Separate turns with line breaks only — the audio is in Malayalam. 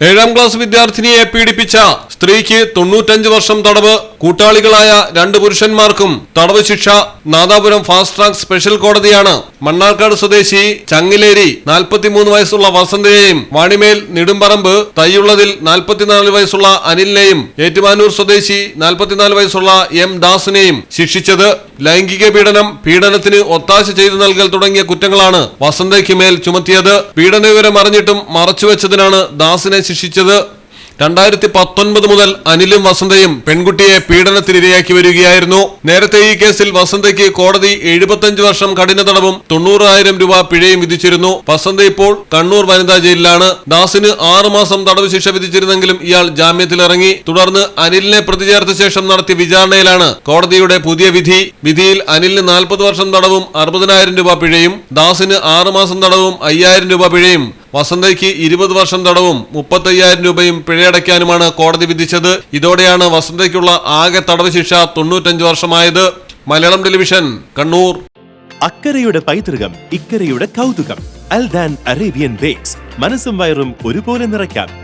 ഏഴാം ക്ലാസ് വിദ്യാർത്ഥിനിയെ പീഡിപ്പിച്ച സ്ത്രീക്ക് തൊണ്ണൂറ്റഞ്ച് വർഷം തടവ് കൂട്ടാളികളായ രണ്ട് പുരുഷന്മാർക്കും തടവ് ശിക്ഷ നാദാപുരം ഫാസ്റ്റ് ട്രാക്ക് സ്പെഷ്യൽ കോടതിയാണ്. മണ്ണാർക്കാട് സ്വദേശി ചങ്ങിലേരി നാൽപ്പത്തിമൂന്ന് വയസ്സുള്ള വസന്തയെയും വാണിമേൽ നെടുമ്പറമ്പ് തയ്യുള്ളതിൽ നാൽപ്പത്തിനാല് വയസ്സുള്ള അനിലിനെയും ഏറ്റുമാനൂർ സ്വദേശി നാൽപ്പത്തിനാല് വയസ്സുള്ള എം ദാസിനെയും ശിക്ഷിച്ചത് ലൈംഗിക പീഡനം പീഡനത്തിന് ഒത്താശ ചെയ്തു നൽകൽ തുടങ്ങിയ കുറ്റങ്ങളാണ് വസന്തയ്ക്ക് മേൽ ചുമത്തിയത്. പീഡന വിവരം അറിഞ്ഞിട്ടും മറച്ചുവെച്ചതിനാണ് ദാസിനെ ശിക്ഷിച്ചത്. രണ്ടായിരത്തി പത്തൊൻപത് മുതൽ അനിലും വസന്തയും പെൺകുട്ടിയെ പീഡനത്തിനിരയാക്കി വരികയായിരുന്നു. നേരത്തെ ഈ കേസിൽ വസന്തയ്ക്ക് കോടതി എഴുപത്തഞ്ച് വർഷം കഠിന തടവും തൊണ്ണൂറായിരം രൂപ പിഴയും വിധിച്ചിരുന്നു. വസന്ത ഇപ്പോൾ കണ്ണൂർ വനിതാ ജയിലിലാണ്. ദാസിന് ആറു മാസം തടവ് ശിക്ഷ വിധിച്ചിരുന്നെങ്കിലും ഇയാൾ ജാമ്യത്തിലിറങ്ങി. തുടർന്ന് അനിലിനെ പ്രതി ചേർത്ത ശേഷം നടത്തിയ വിചാരണയിലാണ് കോടതിയുടെ പുതിയ വിധി. വിധിയിൽ അനിലിന് നാൽപ്പത് വർഷം തടവും അറുപതിനായിരം രൂപ പിഴയും ദാസിന് ആറു മാസം തടവും അയ്യായിരം രൂപ പിഴയും. വസന്തയ്ക്ക് ഇരുപത് വർഷം തടവും മുപ്പത്തയ്യായിരം രൂപയും പിഴയടയ്ക്കാനുമാണ് കോടതി വിധിച്ചത്. ഇതോടെയാണ് വസന്തയ്ക്കുള്ള ആകെ തടവ് ശിക്ഷ തൊണ്ണൂറ്റഞ്ച് വർഷമായത്. മലയാളം ടെലിവിഷൻ കണ്ണൂർ.
അക്കരയുടെ പൈതൃകം ഇക്കരയുടെ കൗതുകം. Aldan Arabian bakes. മനസ്സും വയറും ഒരുപോലെ നിറയ്ക്കാം.